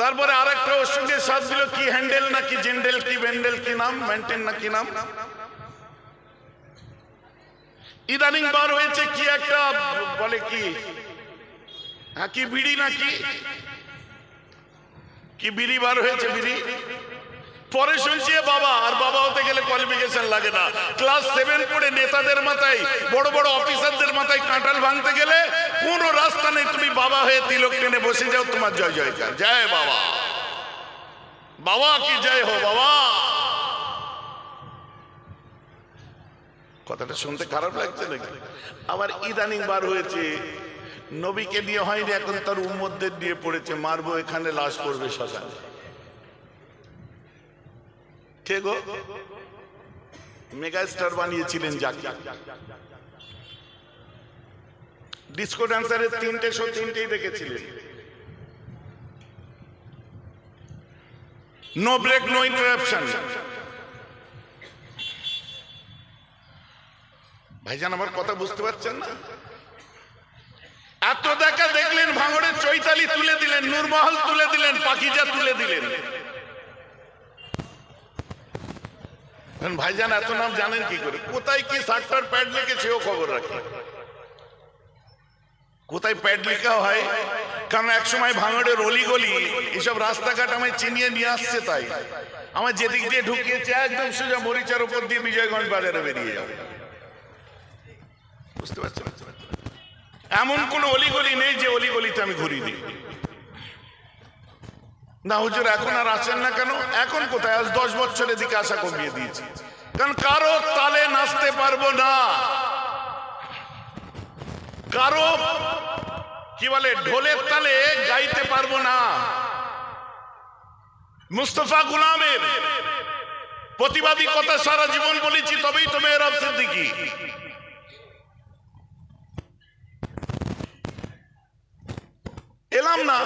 তারপরে আরেকটা ওর সঙ্গে সাথ দিল, কি হ্যান্ডেল নাকি জেন্ডেল কি ব্যান্ডেল কি নাম মেনটেন নাকি নাম? ইদানিং বার হয়েছে কি একটা, বলে কি হ্যাঁ কি বিড়ি নাকি? কি বিড়ি বার হয়েছে বিড়ি? পরে শুনছি বাবা, আর বাবা হতে গেলে কোয়ালিফিকেশন লাগে না। ক্লাস সেভেন পড়ে নেতাদের মাথায়, বড় বড় অফিসারদের মাথায় কাঁঠাল ভাঙতে গেলে কোনো রাস্তা নেই, তুমি বাবা হয়ে তিলক টেনে বসে যাও, তোমার জয় জয়কার। জয় বাবা। বাবা কি জয় হো বাবা। কথাটা শুনতে খারাপ লাগছে নাকি? আবার ইদানিং বার হয়েছে, নবীকে দিয়ে হয়নি, এখন তার উম্মতদের দিয়ে পড়েছে, মারবো এখানে, লাশ পড়বে শ্মশানে। কে গো? মেগা স্টার বানিয়েছিলেন যাকে ডিসকো ডান্সারের তিনটে শো তিনটেই দেখেছিলেন। No break, no interruption. ভাইজান, আমার কথা বুঝতে পারছেন না? এত দেখা দেখলেন, ভাঙড়ের চৈতালি তুলে দিলেন, নূরমহল তুলে দিলেন, পাখিজা তুলে দিলেন এখন ভাইজান এত নাম জানেন কি করে? কোথায় কি সাতটার প্যাড লেগে সেও খবর রাখে? কোথায় প্যাড লেখা হয়? কারণ এক সময় ভাঙড়ের অলি গলি এসব রাস্তাঘাট আমায় চিনিয়ে নিয়ে আসছে তাই। আমার যেদিক দিয়ে ঢুকিয়েছে, একদম সোজা মরিচার উপর দিয়ে বিজয়গঞ্জ বাজারে বেরিয়ে যাবে। বুঝতে পারছেন? এমন কোন অলিগলি নেই যে অলিগলিতে আমি ঘুরি দিই না, হুজুর, এখন আর আসেন না কেন? এখন কোথায়? আজ দশ বছরের দিকে আশা কমিয়ে দিয়েছি। কারণ কারও তালে নাচতে পারব না। কারও, কি বলে, ঢোলের তালে গাইতে পারব না। মুস্তফা গুলামের প্রতিবাদী কথা সারা জীবন বলেছি, তবেই তো মেহরাব সিদ্দিকী এলাম না।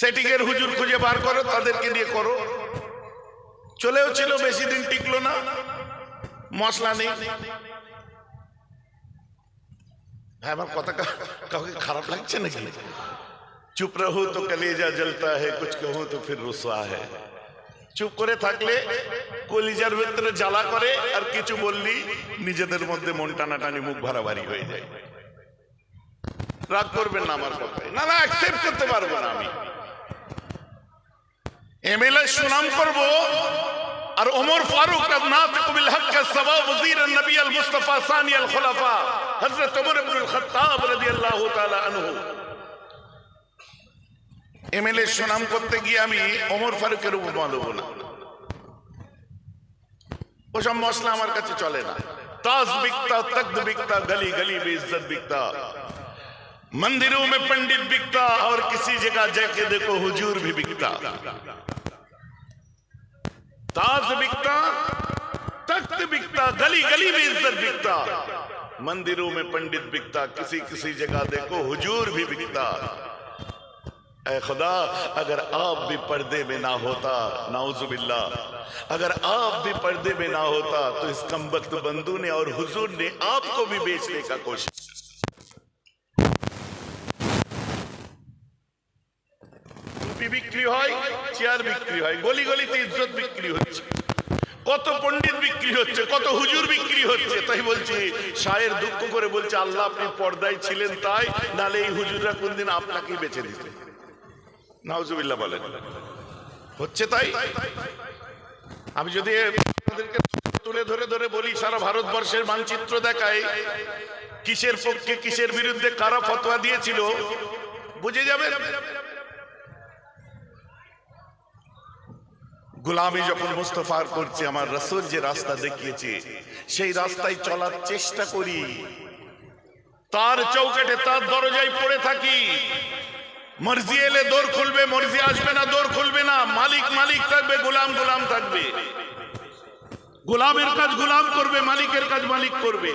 সেটিংয়ের হুজুর খুঁজে বার করো, তাদেরকে নিয়ে করো। চলেও ছিল, বেশি দিন টিকলো না। মশলা নেই। ভাই, আমার কথা কাউকে খারাপ লাগছে নাকি? চুপ রহো তো কলেজা জ্বলতা হে, কুছ কহো তো ফির রুসা হে। চুপ করে থাকলে কলিজার ভেতরে জ্বালা করে, আর কিছু বললি, নিজেদের মধ্যে মন টানাটানি, মুখ ভারাভারি হয়ে যায়। রাগ করবেন না আমার কথায়। না না অ্যাকসেপ্ট করতে পারব না আমি। এমএলএ সুনাম করব আর ওমর ফারুক আবনাত কবিল হক সবা ওয়াজির নবী আল মুস্তাফা সানি আল খুলাফা হযরত ওমর ইবনে খাত্তাব রাদিয়াল্লাহু তাআলা আনহু। এমএলএ সুনাম করতে গিয়ে আমি ওমর ফারুকের উপর বাঁধব না। ওসব মশলা আমার কাছে চলে না। তাজ বিকতা তকদ বিকতা গলি গলি বেইজ্জত বিকতা मंदिरों में पंडित बिकता और किसी जगह जाके देखो हुजूर भी बिकता। ताज बिकता, तख्त बिकता गली गली में इज़्ज़त बिकता। मंदिरों में पंडित बिकता किसी किसी जगह देखो हुजूर भी बिकता। ऐ खुदा, अगर आप भी पर्दे में ना होता नाउजुबिल्ला अगर आप भी पर्दे में ना होता तो इस कम कमबख्त बंधु ने और हुजूर ने आपको भी बेचने का कोशिश চেয়ার বিক্রি হয় গলি গলিতে ইজ্জত বিক্রি হচ্ছে, কত পণ্ডিত বিক্রি হচ্ছে, কত হুজুর বিক্রি হচ্ছে, তাই বলছি, শায়ের দুঃখ করে বলছে, আল্লাহ আপনি পর্দায় ছিলেন তাই, নালে এই হুজুররা কোনদিন আপনাকেই বেছে দিতে নাউজুবিল্লাহ বলেন। হচ্ছে তাই? আমি যদি তুলে ধরে ধরে বলি, সারা ভারতবর্ষের মানচিত্র দেখাই, কিসের পক্ষে, কিসের বিরুদ্ধে কারা ফতোয়া দিয়েছিল, বুঝে যাবেন? গোলামি যখন মুস্তফার করছে, আমার রসুল যে রাস্তা দেখিয়েছে, সেই রাস্তায় চলার চেষ্টা করি। তার চৌকাটে তার দরজায় পড়ে থাকি। মর্জি এলে দোর খুলবে, মর্জি আসবে না, দোর খুলবে না। মালিক মালিক থাকবে, গোলাম গোলাম থাকবে। গোলামের কাজ গোলাম করবে, মালিকের কাজ মালিক করবে।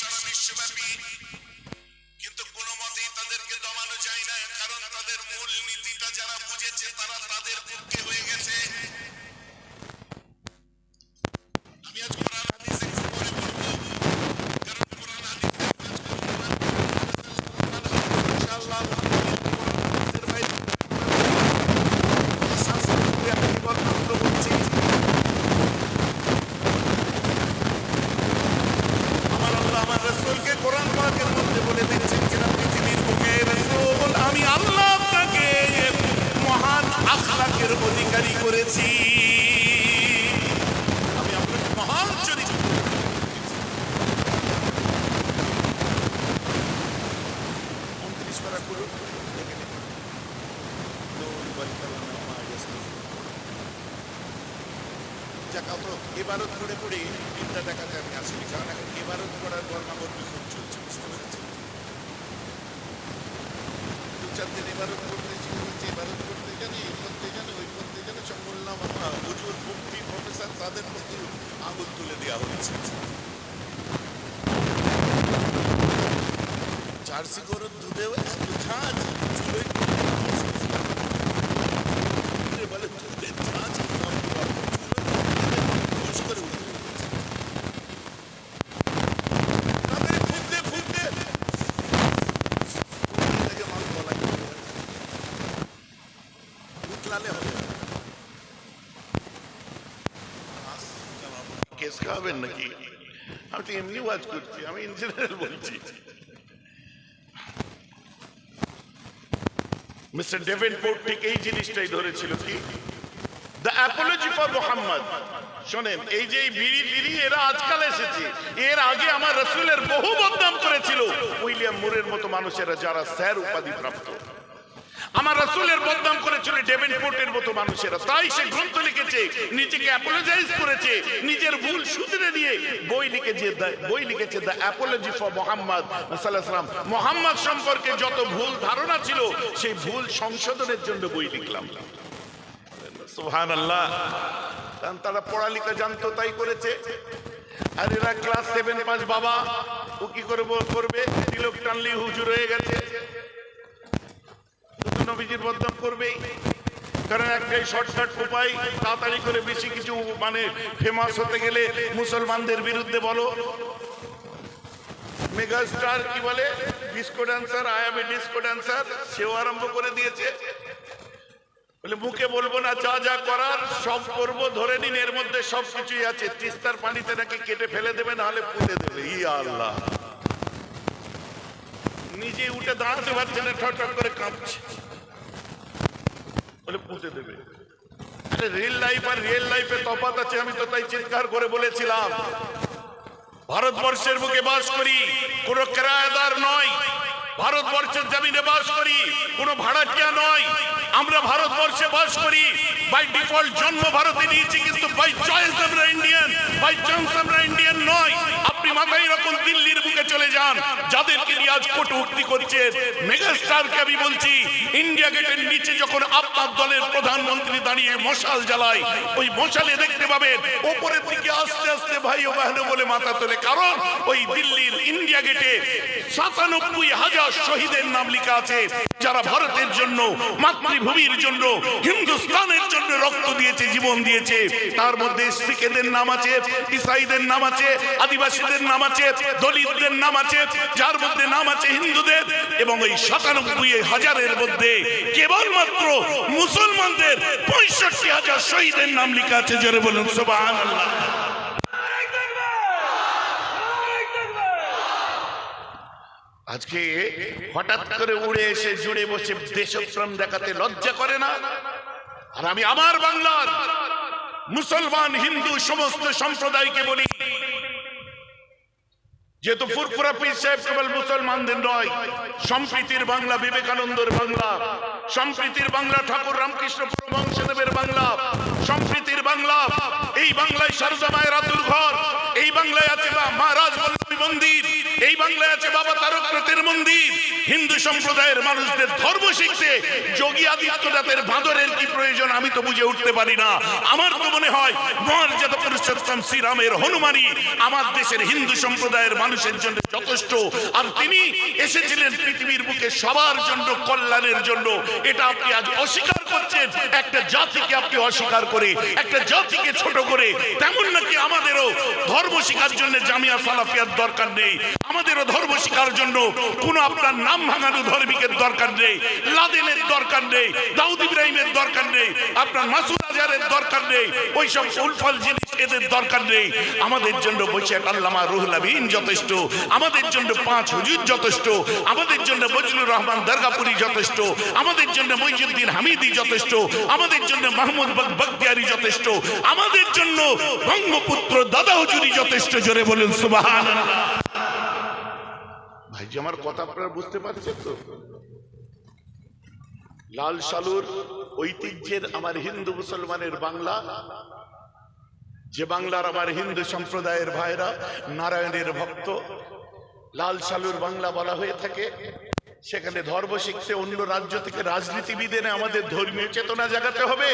সারা বিশ্বব্যাপী কিন্তু কোনো মতেই তাদেরকে দমানো যায় না, কারণ তাদের মূল নীতিটা যারা বুঝেছে, তারা তাদের পক্ষে হয়ে গেছে আমি আজ কোরআন হাদিস একটু পরে বলব কারণ কোরআন হাদিস ইনশাআল্লাহ কোরআন হাদিসের বাইরে শাস্ত্রে আমি কথাগুলো বলছি আমার আল্লাহ আমার রাসূলকে কোরআন পাকের মধ্যে বলে দিচ্ছেন যে পৃথিবীর বুকে রাসূল আমি আল্লাহ আপনাকে মহান আখলাকের অধিকারী করেছি আমি আপনাকে মহান চরিত্র উনত্রিশ পারা করুন দেখে নিন। দৌড় বাড়ি চালানো আমার কাছে। যাক। অত এবারত পড়ে পড়ে তিনটা টাকাতে আমি আসিনি কারণ এখন এবারত পড়ার বর্ণাবর বিক্ষোভ চলছে বুঝতে পেরেছেন দু চার দিন এবারত শিখে গেছে এবারত পড়তে জানি, এই পড়তে জানি, ওই পড়তে জানি, সব বললাম আমরা হুজুর মুক্তি প্রফেসর তাদের মধ্যে আঙুল তুলে দেওয়া হয়েছে। জার্সি গরুর দুধেও এত ঝাঁজ চুলোয় বলে দুধের ঝাঁজ খাওয়া হুশ করে উঠে পড়েছে। তাদের ফুটতে ফুটতে ওখান থেকে মাল গলায় চলে যাচ্ছে। উতলালে হবে না। আস, চালাবো। খাওয়াবেন নাকি? আমি তো এমনি ওয়াজ করছি, আমি ইন জেনারেল বলছি। মিস্টার ডেভেনপোর্ট ঠিক এই জিনিসটাই ধরেছিল কি? দ্য অ্যাপোলজি ফর মোহাম্মদ শোনেন, এই যে বিড়ি বিড়ি, এরা আজকাল এসেছে। এর আগে আমার রসুলের বহু বদনাম করেছিল। উইলিয়াম মুরের মতো মানুষেরা যারা স্যার উপাধি প্রাপ্ত। আমার রসুলের বদনাম করেছিল ডেভেনপোর্টের মতো মানুষেরা। তাই সে গ্রন্থ লিখেছে, নিজেকে অ্যাপোলোজাইজ করেছে, নিজের ভুল শুধরে নিয়ে বই লিখেছে বই লিখেছে দ্য অ্যাপোলজি ফর মোহাম্মদ সাল্লাম মোহাম্মদ সম্পর্কে যত ভুল ধারণা ছিল, সেই ভুল সংশোধনের জন্য বই লিখলাম। সুহান আল্লাহ তারা পড়ালেখা জানতো, তাই করেছে। আর এরা ক্লাস সেভেন পাঁচ বাবা। ও কি করে করবে? তিলক টানলি হুজুর হয়ে গেছে। নবীজির বদনাম করবেই কারণ একটাই শর্টকাট উপায়, তাড়াতাড়ি করে বেশি কিছু মানে ফেমাস হতে গেলে মুসলমানদের বিরুদ্ধে বলো। মেগা স্টার কি বলে? Disco dancer I am a disco dancer সেও আরম্ভ করে দিয়েছে। বলে, মুখে বলব না, যা যা করার সব করব, ধরে নিন এর মধ্যে সব কিছুই আছে। তিস্তার পানিতে নাকি কেটে ফেলে দেবে নাহলে পুঁতে দেবে। ই আল্লাহ। নিজে উঠে দাঁড়াতে পারছে না ঠট করে কাঁপছে। বলে পুঁতে দেবে। রিয়েল লাইফ আর রিয়েল লাইফে তফাৎ আছে, আমি তো তাই চিৎকার করে বলেছিলাম। ভারতবর্ষের বুকে বাস করি, কোন কেরায়াদার নয়। ভারতবর্ষের জমিনে বাস করি, কোনো ভাড়াটিয়া নয়। আমরা ভারতবর্ষে বাস করি বাই ডিফল্ট জন্ম ভারতে নিয়েছি, কিন্তু বাই চয়েস আমরা ইন্ডিয়ান বাই চান্স আমরা ইন্ডিয়ান নয়। আপনি মাথায় রকম দিল্লির বুকে যাদেরকে নিয়ে আজ কটূক্তি করছেন মেগাস্টারকে আমি বলছি ইন্ডিয়া গেটের নিচে যখন আপনার দলের প্রধানমন্ত্রী দাঁড়িয়ে মশাল জ্বালায়, ওই মশালে দেখতে পাবেন, ওপরের দিকে আস্তে আস্তে ভাই ও বাহন বলে মাথা তোলে। কারণ ওই দিল্লির ইন্ডিয়া গেটে সাতানব্বই হাজার শহীদের নাম লেখা আছে, যারা ভারতের জন্য, মাতৃভূমির জন্য, হিন্দুস্তানের জন্য রক্ত দিয়েছে, জীবন দিয়েছে। তার মধ্যে শিখেদের নাম আছে, ইসাইদের নাম আছে, আদিবাসীদের নাম আছে, দলিতদের নাম আছে যার মধ্যে নাম আছে হিন্দুদের এবং এই সাতানব্বই হাজারের মধ্যে কেবলমাত্র মুসলমানদের পঁয়ষট্টি হাজার শহীদের নাম লেখা আছে, জোরে বলুন সোবাহান আজকে হঠাৎ করে উড়ে এসে জুড়ে বসে দেশপ্রেম দেখাতে লজ্জা করে না? আর আমি আমার বাংলার মুসলমান হিন্দু সমস্ত সম্প্রদায়কে বলি যেহেতু ফুরফুরা পীর সাহেব কেবল মুসলমানদের নয়, সম্প্রীতির বাংলা, বিবেকানন্দের বাংলা, সম্প্রীতির বাংলা, ঠাকুর রামকৃষ্ণ পরমহংসদেবের বাংলা, সম্প্রীতির বাংলা। এই বাংলায় সারদা মায়ের ঘর, এই বাংলায় আছে মহারাজ মন্দির। এই বাংলায় আছে বাবা তারকনাথের মন্দির। হিন্দু সম্প্রদায়ের মানুষদের ধর্ম শিখতে যোগী আদিত্যনাথের বাঁদরের কি প্রয়োজন আমি তো বুঝে উঠতে পারি না। আমার তো মনে হয় মর্যাদা পুরুষোত্তম শ্রীরামের হনুমানই আমার দেশের হিন্দু সম্প্রদায়ের মানুষের জন্য যথেষ্ট। আর তিনি এসেছিলেন পৃথিবীর বুকে সবার জন্য, কল্যাণের জন্য। এটা আপনি আজ অস্বীকার করছেন। একটা জাতিকে আপনি অস্বীকার করে, একটা জাতিকে ছোট করে, তেমন নাকি আমাদেরও ধর্ম শিখার জন্য জামিয়া সালাফিয়ার দরকার নেই। আমাদেরও ধর্ম শিখার জন্য কোন আপনার নাম ভাঙানো ধর্মিকের দরকার নেই। লাদেনের দরকার নেই, দাউদ ইব্রাহিমের দরকার নেই, আপনার মাসুদ আজহারের দরকার নেই ওই সব উলফল জিনিস এদের দরকার নেই। আমাদের জন্য বসে আল্লামা রুহুল আমিন যথেষ্ট, আমাদের জন্য পাঁচ হুজুর যথেষ্ট, আমাদের জন্য বজলুর রহমান দরগাপুরি যথেষ্ট, আমাদের জন্য মইজুদ্দিন হামিদি যথেষ্ট, আমাদের জন্য মাহমুদ বখতিয়ারি যথেষ্ট, আমাদের জন্য বঙ্গপুত্র দাদা হুজুরি যথেষ্ট, জোরে বলুন সুবাহান ভাইজি আমার কথা আপনারা বুঝতে পারছেন তো? লাল সালুর ঐতিহ্যের আমার হিন্দু মুসলমানের বাংলা, যে বাংলার আমার হিন্দু সম্প্রদায়ের ভাইরা নারায়ণের ভক্ত, লাল সালুর বাংলা বলা হয়ে থাকে। সেখানে ধর্ম শিখতে অন্য রাজ্য থেকে রাজনীতিবিদ এনে আমাদের ধর্মীয় চেতনা জাগাতে হবে।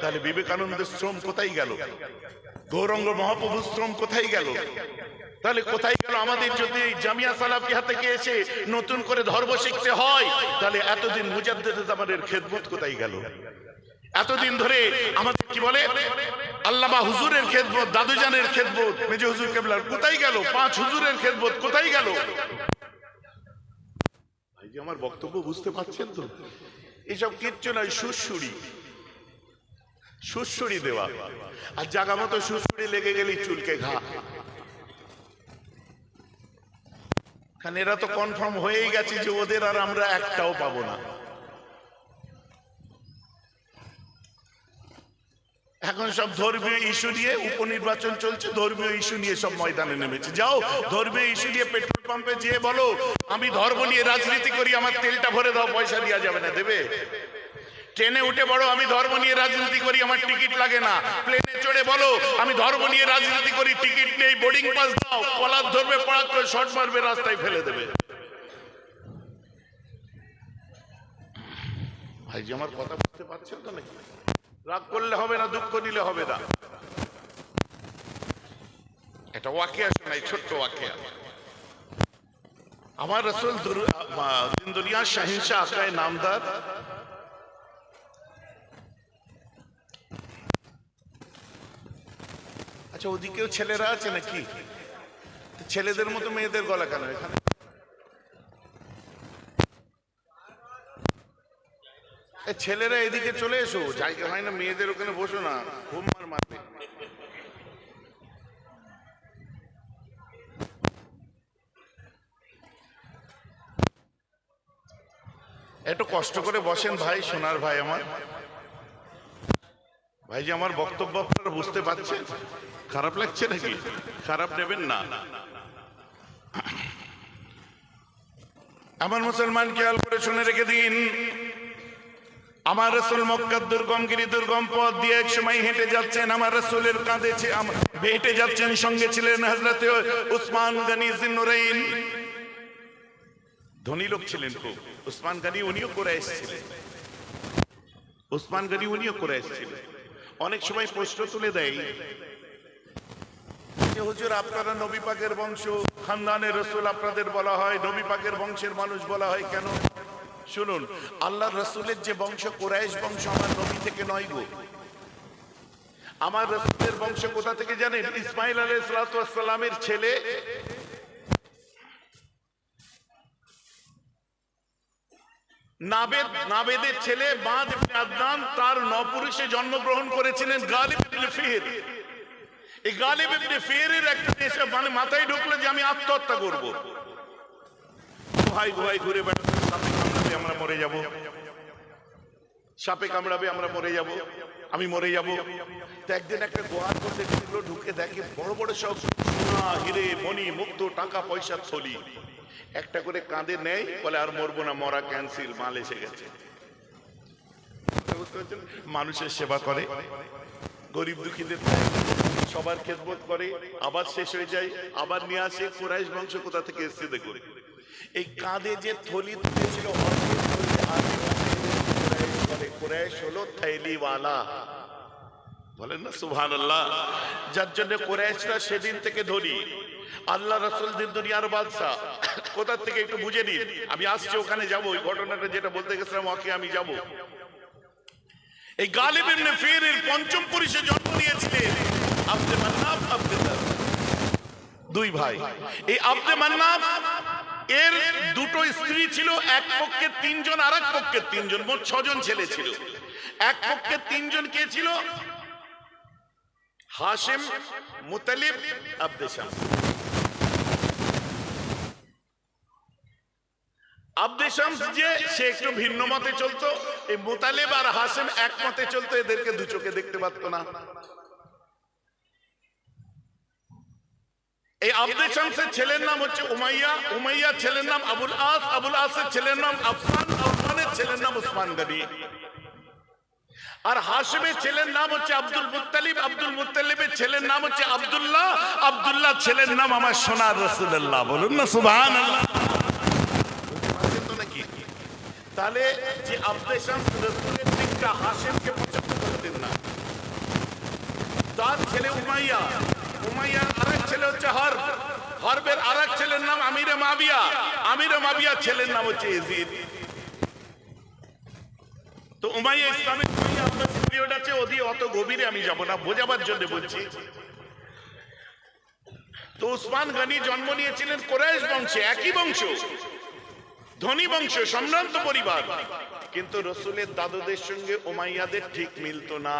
তাহলে বিবেকানন্দের শ্রম কোথায় গেল? গৌরঙ্গ মহাপ্রভুর শ্রম কোথায় গেল? তাহলে কোথায় গেল আমাদের যদি জামিয়া সালাফিয়া থেকে এসে নতুন করে ধর্ম শিখতে হয়? তাহলে এতদিন মুজাদ্দেদ জামানের খেদমত কোথায় গেল? এতদিন ধরে আমাদের কি বলে? আল্লামা হুজুরের খেদমত, দাদুজানের খেদমত, মেজ হুজুর কেবলার কোথায় গেল? পাঁচ হুজুরের খেদমত কোথায় গেল? ভাই আমার বক্তব্য বুঝতে পারছেন তো? এসব কিচ্ছু নয়, সুরসুরি। সুরসুরি দেওয়া। আর জাগা মতো সুরসুরি লেগে গেলেই চুলকে ঘা। কারণ এরা তো কনফার্ম হয়েই গেছে যে ওদের আর আমরা একটাও পাবো না। এখন সব ধর্মীয় ইস্যু নিয়ে উপনির্বাচন চলছে, ধর্মীয় ইস্যু নিয়ে সব ময়দানে নেমেছে। যাও, ধর্মীয় ইস্যু নিয়ে পেট্রোল পাম্পে যেয়ে বলো, আমি ধর্ম নিয়ে রাজনীতি করি, আমার তেলটা ভরে দাও, পয়সা দেওয়া যাবে না, দেবে? ট্রেনে উঠে বড় আমি ধর্ম নিয়ে রাজনীতি করি, আমার টিকিট লাগে না। প্লেনে চড়ে বলো, আমি ধর্ম নিয়ে রাজনীতি করি, টিকিট নেই, বোর্ডিং পাস দাও, কলার ধরবে পড়াক করে শর্ট মারবে, রাস্তায় ফেলে দেবে। ভাইজি, আমার কথা বুঝতে পারছেন তো নাকি? রাগ করলে হবে না, দুঃখ নিলে হবে না। এটা ওয়াকিয়া শোনাই ছোট্ট ওয়াকিয়া? আমার রসুল দিন দুনিয়া শাহিনশাহ আকায় নামদার আচ্ছা ওদিকেও ছেলেরা আছে নাকি? ছেলেদের মতো মেয়েদের গলা কেন এখানে? ছেলেরা এদিকে চলে এসো। জায়গা হয় না, মেয়েদের ওখানে বসো না। মার মারবে একটু কষ্ট করে বসেন ভাই, সোনার ভাই আমার। ভাই যে আমার বক্তব্য আপনারা বুঝতে পারছেন? খারাপ লাগছে নাকি? খারাপ নেবেন না। আমার মুসলমান খেয়াল করে শুনে রেখে দিন। আমার রসুল মক্কার দুর্গমগিরি দুর্গম পথ দিয়ে এক সময় হেঁটে যাচ্ছেন। আমার রসুলের কাঁধে হেঁটে যাচ্ছেন, সঙ্গে ছিলেন হজরত উসমান গনি জিন্নুরাইন। ধনী লোক ছিলেন খুব। উসমান গনি উনিও করে এসেছিলেন উসমান গনি উনিও করে এসেছিলেন অনেক সময় প্রশ্ন তুলে দেয়। হুজুর আপনারা নবী পাকের বংশ খানদানের রসুল আপনাদের বলা হয় নবী পাকের বংশের মানুষ বলা হয় কেন? শুনুন আল্লাহ রসুলের যে বংশ কোরাইশ বংশ আমার নবী থেকে নয় গো। আমার রসুলের বংশ কোথা থেকে জানেন? ইসমাইল আলাইহিস সালামের ছেলে ছেলে তার নপুরুষে জন্মগ্রহণ করেছিলেন মানে মাথায় ঢুকলো যে আমি আত্মহত্যা গুহাই গুহাই ঘুরে বেড়াতে আমরা মরে যাব। সাপে কামড়াবে, আমরা মরে যাব। আমি মরে যাব। একদিন একটা গোয়ার ঢুকলো ঢুকে দেখে বড় বড় সব সোনা হিরে, মণি, মুক্ত, টাকা, পয়সা, থলি। একটা করে কাঁধে নেয়, বলে আর মরবো না, মরা ক্যান্সেল মাল এসে গেছে। মানুষের সেবা করে, গরিব দুঃখীদের সবার খেদমত করে, আবার শেষ হয়ে যায়, আবার নিয়ে আসে, কোরাইশ বংশ কোথা থেকে এসছে দেখুন। এই কাঁধে যে থলি তুলেছিল কোরাইশ হলো থৈলিওয়ালা। বলেন না সুভান আল্লাহ যার জন্য কোরাইশরা সেদিন থেকে ধরি আল্লাহ রসুল দিন দুনিয়ার বাদশাহ। কোথা থেকে একটু বুঝে নিন। আমি আসছি ওখানে যাব। ওই ঘটনাটা যেটা বলতে গেছিলাম, ওকে আমি যাব। এই গালিব ইবনে ফিরের পঞ্চম পুরুষে জন্ম নিয়েছিলেন আব্দে মান্নাব, আব্দে। দুই ভাই। এই আব্দে মান্নাব, এর দুটো স্ত্রী ছিল, এক পক্ষের তিনজন আর এক পক্ষের তিনজন, মোট ছজন ছেলে ছিল। এক পক্ষের তিনজন কে ছিল? হাশেম, মুতালিব, আব্দে আব্দে শামস যে সে একটু ভিন্ন মতে চলতো। এই মুতালিব আর হাসেম এক মতে চলতো এদেরকে দু চোখে দেখতে পারত না। এই আব্দে শামসের ছেলের নাম হচ্ছে উমাইয়া। উমাইয়া ছেলের নাম আবুল আস। আবুল আসের ছেলের নাম আফসান আফসানের ছেলের নাম উসমান গনি। আর হাসিমের ছেলের নাম হচ্ছে আব্দুল মুত্তালিব। আব্দুল মুত্তালিবের ছেলের নাম হচ্ছে আব্দুল্লাহ। আব্দুল্লাহ ছেলের নাম আমার সোনার রসুল্লাহ বলুন না সুবহান নাকি তাহলে যে আব্দে শামস রসুলের দিকটা হাসিমকে পছন্দ করতেন না। তার ছেলে উমাইয়া, উমাইয়ার আরেক ছেলে হচ্ছে হরব হরবের আরেক ছেলের নাম আমিরে মাবিয়া। আমিরে মাবিয়া ছেলের নাম হচ্ছে ইজিদ তো উমাইয়া ইসলামের আপনার আছে অত গভীরে আমি যাব না, বোঝাবার জন্য বলছি। তো উসমান গনি জন্ম নিয়েছিলেন কোরাইশ বংশে, একই বংশ। ধনী বংশ সম্ভ্রান্ত পরিবার। কিন্তু রসুলের দাদুদের সঙ্গে ওমাইয়াদের ঠিক মিলতো না।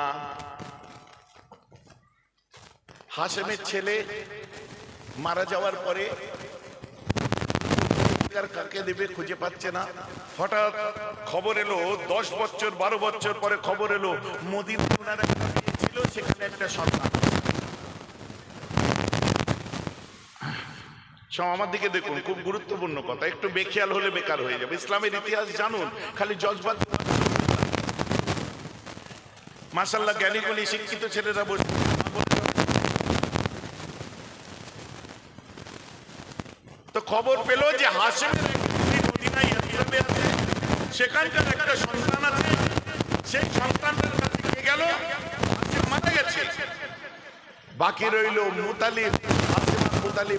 হাসেমের ছেলে মারা যাওয়ার পরে কাকে দেবে খুঁজে পাচ্ছে না। হঠাৎ খবর এলো, দশ বছর, বারো বছর পরে খবর এলো মোদিন ওনার একটা মেয়ে ছিল সেখানে একটা সন্তান। আমার দিকে দেখুন, খুব গুরুত্বপূর্ণ কথা। একটু বেখেয়াল হলে বেকার হয়ে যাবে। ইসলামের ইতিহাস জানুন, খালি জজবাদ মাসাল্লাহ জ্ঞানীগুলি শিক্ষিত ছেলেরা বসে তো খবর পেল যে হাসিমের সেখানকার একটা সন্তান আছে। সেই সন্তানটার কাছে কে গেল। মারা গেছে। বাকি রইল এক মতে চলতো ভাই।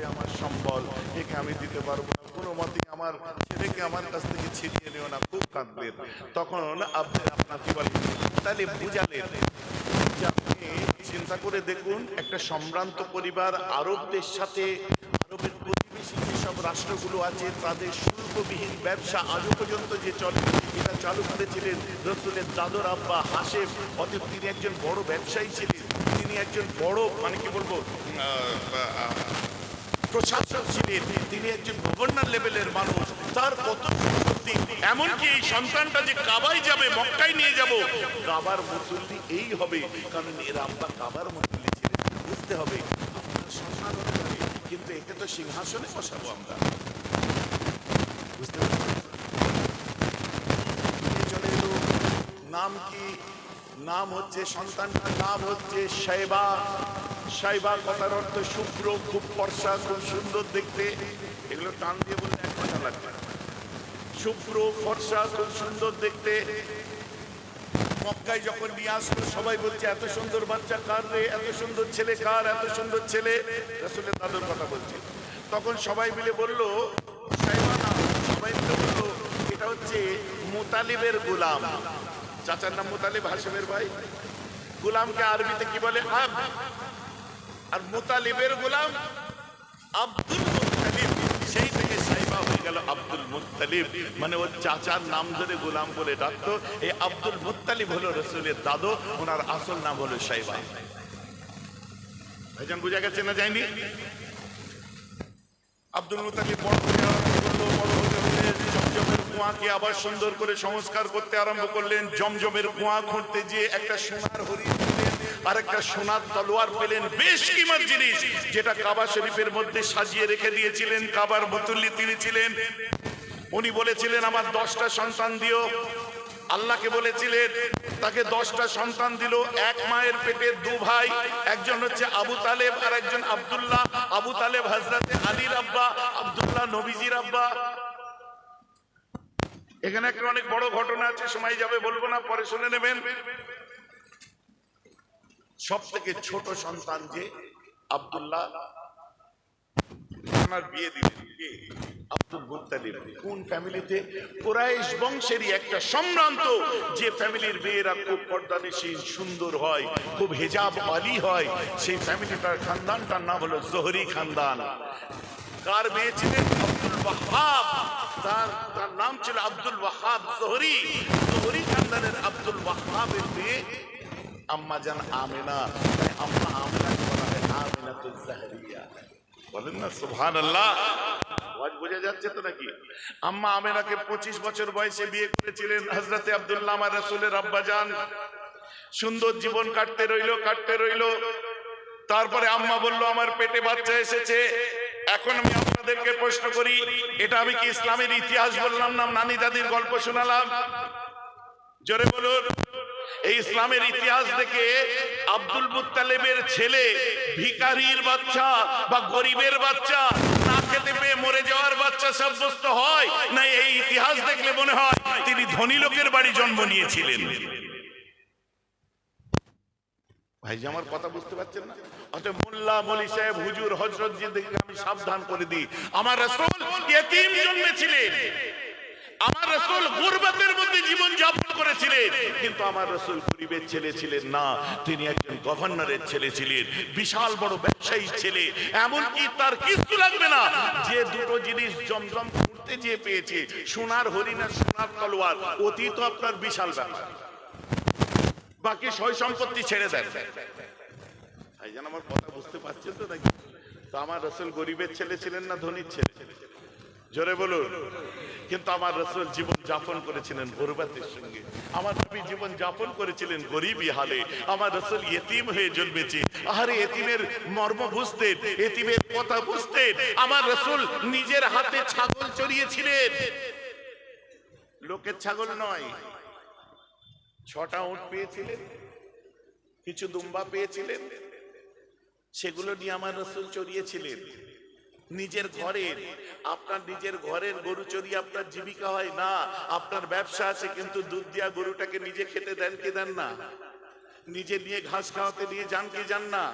ছেলে আমার সম্বল, একে আমি দিতে পারব না। কোনো মতেই আমার ছেলেকে আমার কাছ থেকে ছিনিয়ে নিও না, খুব কাঁদলেন তখন আপনি আপনার কি বলেন তাহলে বুঝালেন আপনি চিন্তা করে দেখুন, একটা সম্ভ্রান্ত পরিবার, আরবদের সাথে, আরবের প্রতিবেশী যেসব রাষ্ট্রগুলো আছে, তাদের শুল্কবিহীন ব্যবসা আজও পর্যন্ত যে চলে, এটা চালু করেছিলেন রসুলের দাদর আব্বা হাসেম অতএব তিনি একজন বড় ব্যবসায়ী ছিলেন। তিনি একজন বড় মানে কি বলব প্রশাসক ছিলেন, তিনি একজন গভর্নর লেভেলের মানুষ, তার কত সম্পত্তি এমনকি এই সন্তানটা যে কাবায় যাবে, মক্কায় নিয়ে যাব, কাবার মুসল্লি এই হবে, কারণ এর আব্বা কাবার মুসল্লি ছিলেন বুঝতে হবে। কিন্তু একে তো সিংহাসনে বসাবো আমরা। বুঝতে পারছি চলে এলো, নাম কি? নাম হচ্ছে, সন্তানটার নাম হচ্ছে সাইবা সাইবা কথার অর্থ শুভ্র, খুব ফর্সা, খুব সুন্দর দেখতে। এগুলো টান দিয়ে বললে এক কথা লাগবে। শুভ্র, ফর্সা, খুব সুন্দর দেখতে। মক্কায় যখন নিয়ে আসলো, সবাই বলছে, এত সুন্দর বাচ্চা কার রে? এত সুন্দর ছেলে কার? এত সুন্দর ছেলে? রসুলের দাদুর কথা বলছে। তখন সবাই মিলে বলল সবাই মিলে বলল, এটা হচ্ছে মুতালিবের গোলাম। চাচার নাম মুতালিব হাসেমের ভাই। গোলামকে আরবিতে কি বলে? আব আর মুতালিবের গোলাম আব্দুল মুত্তালিব। সেই থেকে সাইবা হয়ে গেল আব্দুল মুত্তালিব। মানে ওর চাচার নাম ধরে গোলাম বলে এই আব্দুল মুত্তালিব হলো রসুলের দাদু, ওনার আসল নাম হলো সাইবা। ভাইজান, বুঝা গেছে না যায়নি? আব্দুল মুতালিব কুয়াকে আবার সুন্দর করে সংস্কার করতে আরম্ভ করলেন। জমজমের কুয়া খুঁড়তে গিয়ে একটা সোনার হরিণ আর একটা সোনার তলোয়ার পেলেন। বেশ কিমার জিনিস, যেটা কাবা শরীফের মধ্যে সাজিয়ে রেখে দিয়েছিলেন, কাবার মুতুল্লি তিনি ছিলেন উনি বলেছিলেন, আমার দশটা সন্তান দিও। আল্লাহকে বলেছিলেন, তাকে দশটা সন্তান দিল, এক মায়ের পেটে দু ভাই, একজন হচ্ছে আবু তালেব আর একজন আব্দুল্লাহ। আবু তালেব হাজরাতে আলীর আব্বা, আব্দুল্লাহ নবীজির আব্বা। এখানে একটা অনেক বড় ঘটনা আছে, সময় যাবে, বলব না, পরে শুনে নেবেন। সব থেকে ছোট সন্তান যে আব্দুল্লাহ ওনার বিয়ে দিলেন? আব্দুল কোন ফ্যামিলিতে? কুরাইশ বংশেরই একটা সম্ভ্রান্ত, যে ফ্যামিলির মেয়েরা খুব সুন্দর হয়, খুব হেজাব আলী হয়। সেই ফ্যামিলিটার খানদানটার নাম হলো জোহরি খানদান। কার মেয়ে ছিলেন? আব্দুল ওয়াহাব। তার তার নাম ছিল আব্দুল ওয়াহাব খানদানের আব্দুল ওয়াহাবের মেয়ে আম্মা জান আমেনা। আম্মা আমেনাকে বলা হয় আমেনাতুল জাহরিয়া। বলেন না সুবহান আল্লাহ বোঝা যাচ্ছে তো নাকি? আম্মা আমেনাকে পঁচিশ বছর বয়সে বিয়ে করেছিলেন হজরতে আব্দুল্লাহ, আমার রসুলের আব্বা যান সুন্দর জীবন কাটতে রইল কাটতে রইল। তারপরে আম্মা বলল, আমার পেটে বাচ্চা এসেছে। এখন আমি আপনাদেরকে প্রশ্ন করি, এটা আমি কি ইসলামের ইতিহাস বললাম না নানি দাদির গল্প শোনালাম? জোরে বলুন। এই ইসলামের ইতিহাস থেকে আব্দুল মুত্তালেবের ছেলে, ভিকারির বাচ্চা বা গরিবের বাচ্চা মরে যাওয়ার বাচ্চা সাব্যস্ত হয়? না এই ইতিহাস দেখলে মনে হয় তিনি ধনী লোকের বাড়ি জন্ম নিয়েছিলেন? ভাই আমার কথা বুঝতে পারছেন না? অতএব মোল্লা মলি সাহেব, হুজুর হজরত জি দেখে আমি সাবধান করে দিই। আমার ইয়েতিম জন্মেছিলেন। আমার রসুল গুরবাতের মধ্যে জীবন যাপন করেছিলেন। কিন্তু আমার রসুল গরিবের ছেলে ছিলেন না, তিনি একজন গভর্নরের ছেলে ছিলেন, বিশাল বড় ব্যবসায়ী ছেলে, এমনকি তার কিছু লাগবে না। যে দুটো জিনিস জমজম করতে যেয়ে পেয়েছে, সোনার হরিণ আর সোনার তলোয়ার, অতি আপনার বিশাল ব্যাপার। বাকি সয় সম্পত্তি ছেড়ে দেন। ভাই যেন আমার কথা বুঝতে পারছেন তো নাকি? তো আমার রসুল গরিবের ছেলে ছিলেন না ধনীর ছেলে? জোরে বলুন। কিন্তু আমার রসুল জীবন যাপন করেছিলেন গরবাতের সঙ্গে। আমার নবী জীবন যাপন করেছিলেন গরিবই হালে। আমার রসুল এতিম হয়ে জন্মেছে। আহারে এতিমের মর্ম বুঝতেন এতিমের কথা বুঝতেন আমার রসুল নিজের হাতে ছাগল চড়িয়েছিলেন। লোকের ছাগল নয়, ছটা উট পেয়েছিলেন, কিছু দুম্বা পেয়েছিলেন, সেগুলো নিয়ে আমার রসুল চড়িয়েছিলেন। নিজের ঘরের, আপনার নিজের ঘরের গরু চড়িয়ে আপনার জীবিকা হয়, না, আপনার ব্যবসা আছে, কিন্তু দুধ দিয়া গরুটাকে নিজে খেতে দেন কে দেন না? নিজে নিয়ে ঘাস খাওয়াতে নিয়ে যান কে যান না?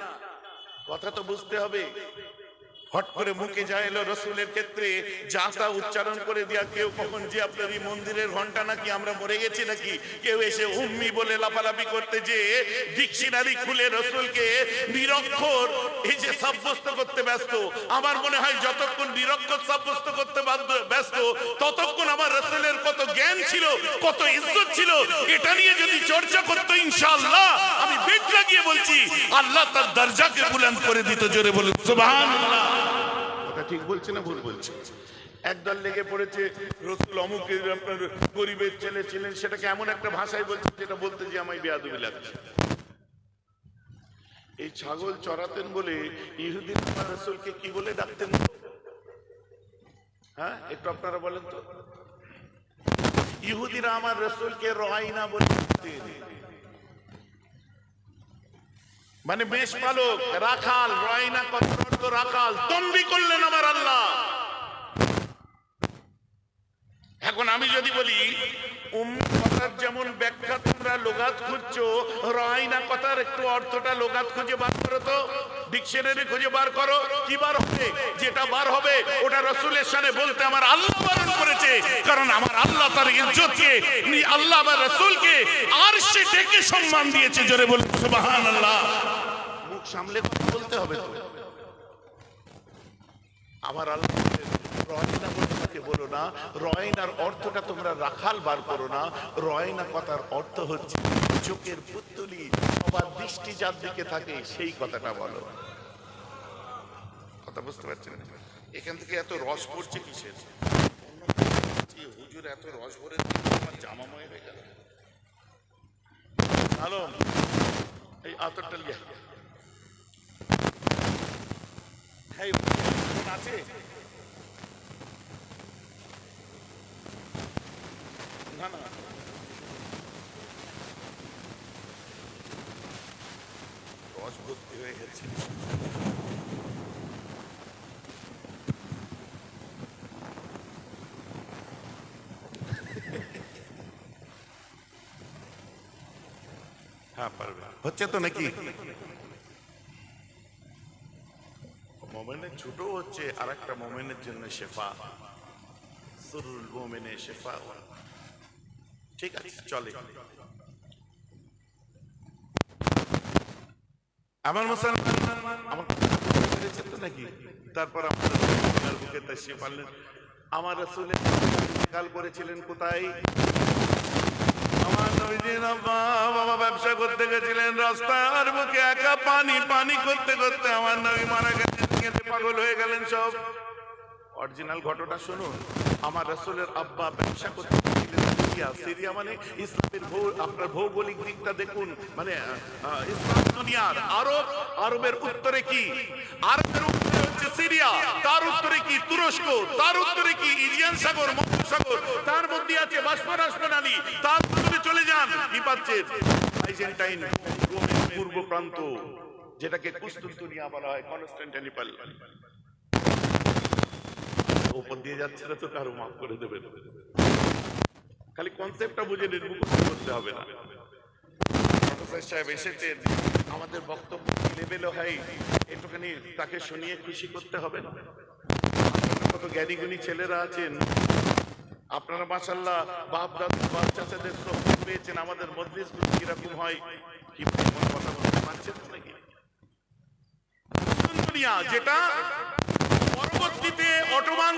কথা তো বুঝতে হবে। হট করে মুখে যা এলো রসুলের ক্ষেত্রে, যা তা উচ্চারণ করে দিয়া কেউ কখন যে আপনার এই মন্দিরের ঘণ্টা নাকি আমরা মরে গেছি নাকি, কেউ এসে উম্মি বলে লাফালাফি করতে যে ডিকশনারি খুলে রসুলকে নিরক্ষর, এই যে সাব্যস্ত করতে ব্যস্ত, আমার মনে হয় যতক্ষণ নিরক্ষর সাব্যস্ত করতে ব্যস্ত, ততক্ষণ আমার রসুলের কত জ্ঞান ছিল, কত ইজ্জত ছিল, এটা নিয়ে যদি চর্চা করতো ইনশাআল্লাহ, আমি বেদ লাগিয়ে বলছি, আল্লাহ তার দরজাকে বুলন্দ করে দিত জোরে বলুন, সুবহানাল্লাহ। কথা ঠিক বলছে না ভুল বলছে? একদল লেগে পড়েছে, রসুল অমুকের আপনার গরিবের ছেলে ছিলেন, সেটাকে এমন একটা ভাষায় বলছে যেটা বলতে যে আমায় বেয়াদবি লাগছে। এই ছাগল চড়াতেন বলে ইহুদিন রসুলকে কি বলে ডাকতেন? হ্যাঁ একটু আপনারা বলেন তো। ইহুদিরা আমার রসুলকে রহাইনা বলে ডাকতেন। মানে বেশ পালক রাখাল রয়না কত রাখাল। তম্বি করলেন আমার আল্লাহ। এখন আমি যদি বলি যেমন ব্যাখ্যা তোমরা লোগাত খুঁজছো রায়না কথার একটু অর্থটা লোগাত খুঁজে বার করো তো। ডিকশনারি খুঁজে বার করো। কি বার হবে? যেটা বার হবে, ওটা রসুলের সামনে বলতে আমার আল্লাহ বারণ করেছে। কারণ আমার আল্লাহ তার ইজ্জতকে আল্লাহ বা রসুলকে আর সে ডেকে সম্মান দিয়েছে। জোরে বলুন, সুবহানাল্লাহ। মুখ সামলে কথা বলতে হবে তো। আমার আল্লাহ রয়না বলতে বলো না, রয়নার অর্থটা তোমরা রাখাল বার করো না, রয়না কথার অর্থ হচ্ছে চোখের পুতুলি, সবার দৃষ্টি যার দিকে থাকে সেই কথাটা বলো। কথা বুঝতে পারছেন? এখান থেকে এত রস পড়ছে কিসের? হুজুর এত রস ভরে আমার জামা ময়ে হয়ে গেল। হ্যালো এই আতরটা লিয়া হ্যাঁ ফোন আছে না না রস ভর্তি হয়ে গেছে হ্যাঁ পারবে হচ্ছে তো নাকি মোমেনের ছোট হচ্ছে আর একটা মোমেনের জন্য শেফা। সুরুল মোমেনে শেফা ঠিক আছে, চলে। আমার মুসলমান, আমার নাকি? তারপর রসুলের বুকে আনলেন আমার কাল করেছিলেন কোথায়? আমার নবীজির বাবা ব্যবসা করতে গেছিলেন, রাস্তার বুকে একা পানি পানি করতে করতে আমার নবী মারা গেলেন। কেঁদে পাগল হয়ে গেলেন সব। অরিজিনাল ঘটনা শুনুন। আমার রসুলের আব্বা ব্যবসা করতে সিরিয়া মানে ইসলামের আপনার ভৌগোলিক দিকটা দেখুন। মানে ইসলাম দুনিয়ার আরব, আরবের উত্তরে কি? আরবের উত্তরে হচ্ছে সিরিয়া, তার উত্তরে কি তুরস্ক, তার উত্তরে কি ইজিয়ান সাগর সাগর, তার মধ্যে আছে বাষ্পরাষ্ট্রনালী তার উত্তরে চলে যান কি পাচ্ছেন আইজেন্টাইন পূর্ব প্রান্ত। যেটাকে কুস্তুনতুনিয়া বলা হয় কনস্ট্যান্টিনিপল ওপর দিয়ে যাচ্ছে না তো কারও মাফ করে দেবেন। খালি কনসেপ্টটা বুঝে নিন মুখস্থ করতে হবে না। প্রফেসর সাহেব এসেছেন। আমাদের বক্তব্য লেভেলও হয় একটুখানি তাকে শুনিয়ে খুশি করতে হবে। না কত জ্ঞানী গুণী ছেলেরা আছেন। আপনারা মাসাল্লাহ বাপ দাদু বাপ চাচাদের পেয়েছেন। আমাদের মজলিস কীরকম হয় কি কোনো কথা বলতে পারছেন তো নাকি দুনিয়া যেটা পরবর্তীতে অটোমান